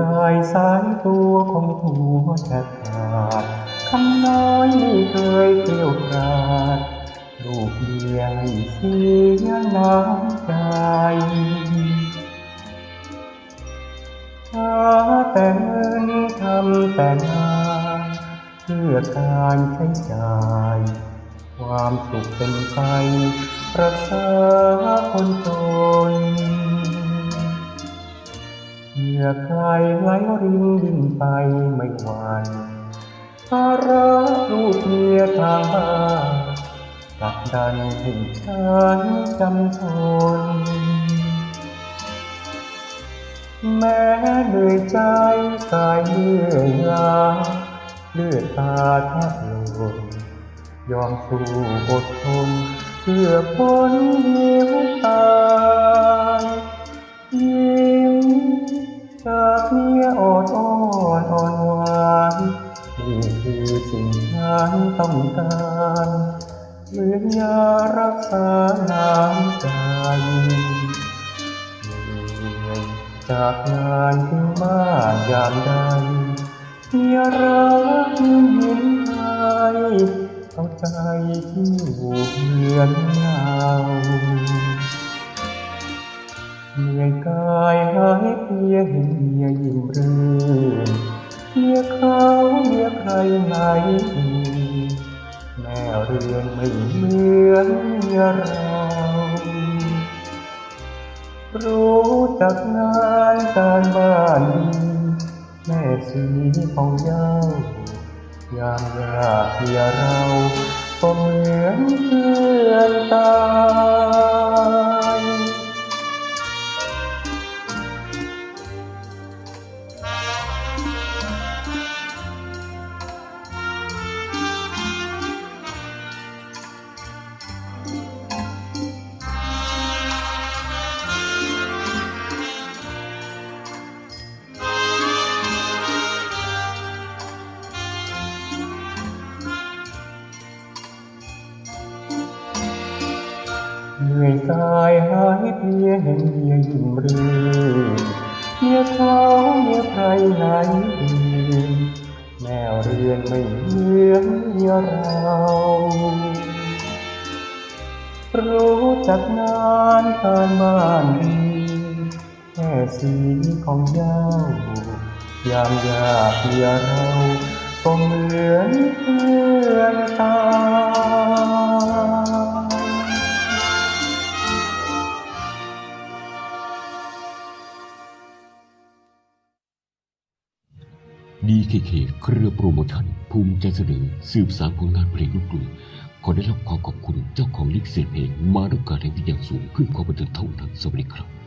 กายสายตัวของหัวแทบขาดคำน้อยไม่เคยเกลียวกราดลูกเดียให้เสียน้ำใจหาแต่เงินทำแต่งานเพื่อการใช้จ่าย ความสุขเป็นไปรักษาคนจน อใครไหลรินดินไปไม่หวันภาระลูกเมียทางบ้านผลักดันให้ฉันจำทน แม้เหนื่อยใจกายเหนื่อยล้าเลือดตาแทบหล่นยอมสู้อดทนเพื่อพ้นหิวตาย จากเมียอ่อนอ่อนอ่อนหวานนี่คือสิ่งฉันต้องการเหมือนยารักษาน้ำใจเหนื่อยจากงานถึงบ้านยามใดเมียรักยืนยิ้มให้เอาใจที่อยู่เหมือนเงา ยเขาเมียใครไหนดีแม่เรือนไม่เหมือนเมียเรารู้จักงานการบ้านดีแม่สีของเย้ายามยากเพียเราก็เหมือนเพื่อนตา นื่อยกายหายเพียเห็นเมียยิ้มรื่นเมียเขาเมียใครไหนดีแมวเรือนไม่เหมือนเมียเรารู้จักงานการบ้านดีแค่สีของเย้ายามยากเพียเราก็เหมือนเพื่อนตา ดีเคเคเครือโปรโมชั่นภูมิใจเสนอสืบสานผลงานเพลงลูกกรุงขอได้รับความขอบคุณเจ้าของลิขสิทธิ์เพลงมาด้วยการแห่งที่อย่างสูงเพื่อความบันเทิงเท่านั้นสวัสดีครับ